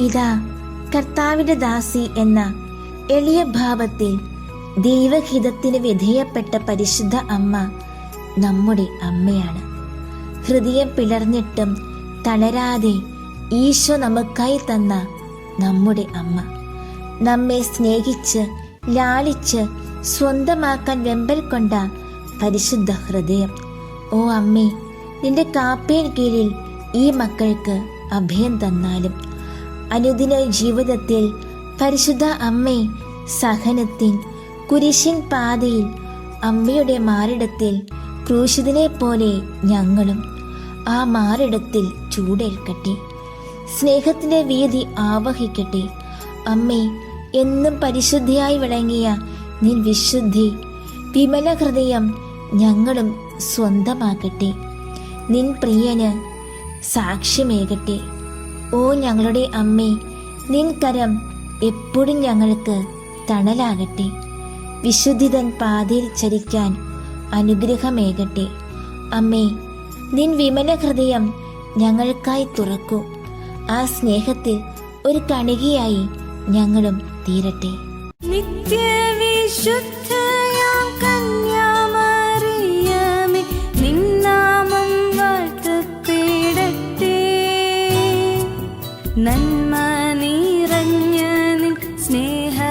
ഇതാ കർത്താവിന്റെ ദാസി എന്ന എളിയ ഭാവത്തിൽ ദൈവഹിതത്തിന് വിധേയപ്പെട്ട പരിശുദ്ധ അമ്മ നമ്മുടെ അമ്മയാണ്. ഹൃദയം പിളർന്നിട്ടും തളരാതെ ഈശോ നമുക്കായി തന്ന നമ്മുടെ അമ്മ. നമ്മെ സ്നേഹിച്ച് ലാളിച്ച് സ്വന്തമാക്കാൻ വെമ്പൽ കൊണ്ട പരിശുദ്ധ ഹൃദയം. ഓ അമ്മേ നിന്റെ കാപ്പേൻ കീഴിൽ ഈ മക്കൾക്ക് അഭയം തന്നാലും അനുദിന ജീവിതത്തിൽ പരിശുദ്ധ അമ്മേ സഹനത്തിൻ കുരിശിൻ പാതയിൽ അമ്മയുടെ മാറിടത്തിൽ ക്രൂശിതനെ പോലെ ഞങ്ങളും ആ മാറിടത്തിൽ ചൂടേൽക്കട്ടെ. സ്നേഹത്തിന്റെ വീതി ആവഹിക്കട്ടെ. അമ്മേ എന്നും പരിശുദ്ധിയായി വിളങ്ങിയ നിൻ വിശുദ്ധി വിമല ഹൃദയം ഞങ്ങളും സ്വന്തമാക്കട്ടെ നിൻ പ്രിയന് സാക്ഷ്യമേകട്ടെ. ഓ ഞങ്ങളുടെ അമ്മേ നിൻ കരം എപ്പോഴും ഞങ്ങൾക്ക് തണലാകട്ടെ. വിശുദ്ധിതൻ പാതയിൽ ചരിക്കാൻ അനുഗ്രഹമേകട്ടെ. അമ്മേ നിൻ വിമല ഹൃദയം ഞങ്ങൾക്കായി തുറക്കൂ. ആ സ്നേഹത്തിൽ ഒരു കണികയായി ഞങ്ങളും തീരട്ടെ. നിത്യവിശുദ്ധയാം കന്യ ജന്മ നിൻ സ്നേഹവാത്സല്യങ്ങൾ